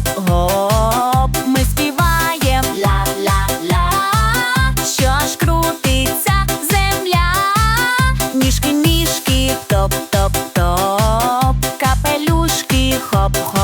гоп-гоп, ми співаєм ла-ла-ла, що ж крутиться земля, Мішки-мішки, топ-топ-топ, капелюшки, хоп-хоп.